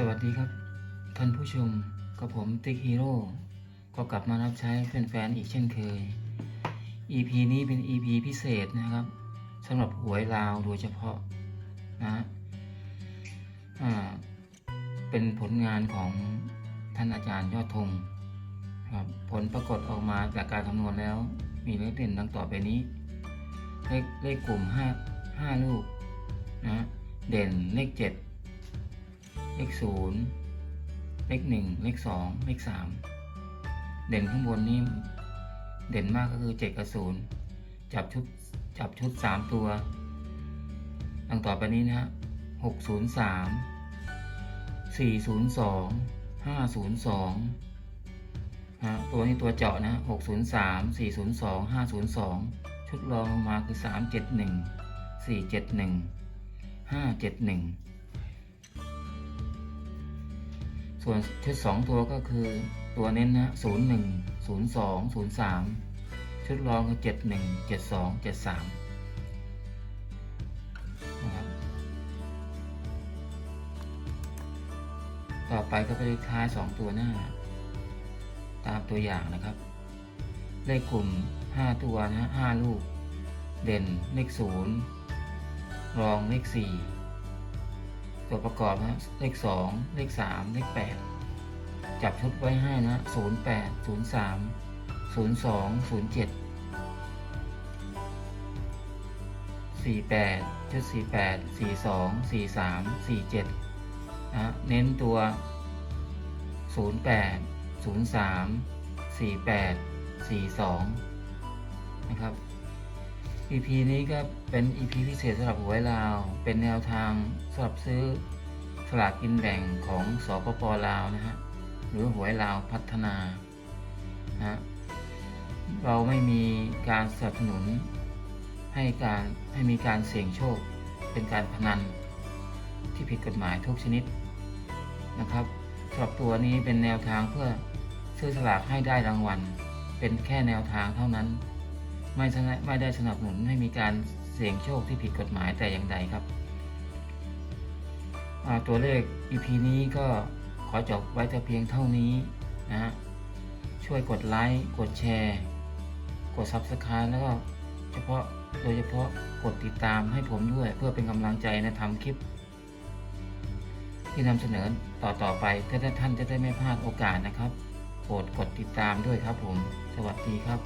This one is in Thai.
สวัสดีครับ ท่านผู้ชมกับผมติ๊กฮีโร่ก็กลับมารับใช้แฟนๆอีกเช่นเคย EP นี้เป็น EP พิเศษนะครับสำหรับหวยลาวโดยเฉพาะนะอ่าเป็นผลงานของท่านอาจารย์ยอดธงครับผลปรากฏออกมาจากการคำนวณแล้ว มีเลขเด่นดังต่อไปนี้ เลขเลขกลุ่มห้าห้าลูกนะเด่นเลขเจ็ด เลขศูนย์เลขหนึ่งเลขสองเลขสามเด่นข้างบนนี่เด่นมากก็คือเจ็ดกับศูนย์จับชุดจับชุดสามตัวดังต่อไปนี้นะฮะหกศูนย์สามสี่ศูนย์สองห้าศูนย์สองฮะตัวนี้ตัวเจาะนะหกศูนย์สามสี่ศูนย์สองห้าศูนย์สองชุดรองลงมาคือสามเจ็ดหนึ่งสี่เจ็ดหนึ่งห้าเจ็ดหนึ่ง ส่วนชุดสองตัวก็คือตัวเน้นนะศูนย์หนึ่งศูนย์สองศูนย์สามชุดรองคือเจ็ดหนึ่งเจ็ดสองเจ็ดสามนะครับต่อไปก็ไปเลขท้ายสองตัวหน้า ตามตัวอย่างนะครับ เลขกลุ่มห้าตัวนะห้าลูก เด่นเลขศูนย์รองเลขสี่ ตัวประกอบนะเลขสองเลขสามเลขแปดจับชุดไว้ให้นะศูนย์แปดศูนย์สามศูนย์สองศูนย์เจ็ดสี่แปดชุดสี่แปดสี่สองสี่สามสี่เจ็ดนะเน้นตัวศูนย์แปดศูนย์สามสี่แปดสี่สองนะครับ EP นี้ก็เป็น EP พิเศษสำหรับหวยลาว เป็นแนวทางสำหรับซื้อสลากกินแบ่งของสปปลาวนะฮะ หรือหวยลาวพัฒนานะฮะเราไม่มีการสนับสนุนให้การให้มีการเสี่ยงโชค เป็นการพนันที่ผิดกฎหมายทุกชนิดนะครับสำหรับตัวนี้เป็นแนวทางเพื่อซื้อสลากให้ได้รางวัล เป็นแค่แนวทางเท่านั้น ไม่สนับไม่ได้สนับสนุนให้มีการเสี่ยงโชคที่ผิดกฎหมายแต่อย่างใดครับ ตัวเลข EP นี้ก็ขอจบไว้แต่เพียงเท่านี้นะฮะช่วยกดไลค์กดแชร์ กด Subscribe แล้วก็เฉพาะโดยเฉพาะกดติดตามให้ผมด้วย เพื่อเป็นกำลังใจในทำคลิป ที่นำเสนอต่อต่อไปถ้าท่านจะได้ไม่พลาดโอกาสนะครับโปรดกดติดตามด้วยครับผม สวัสดีครับ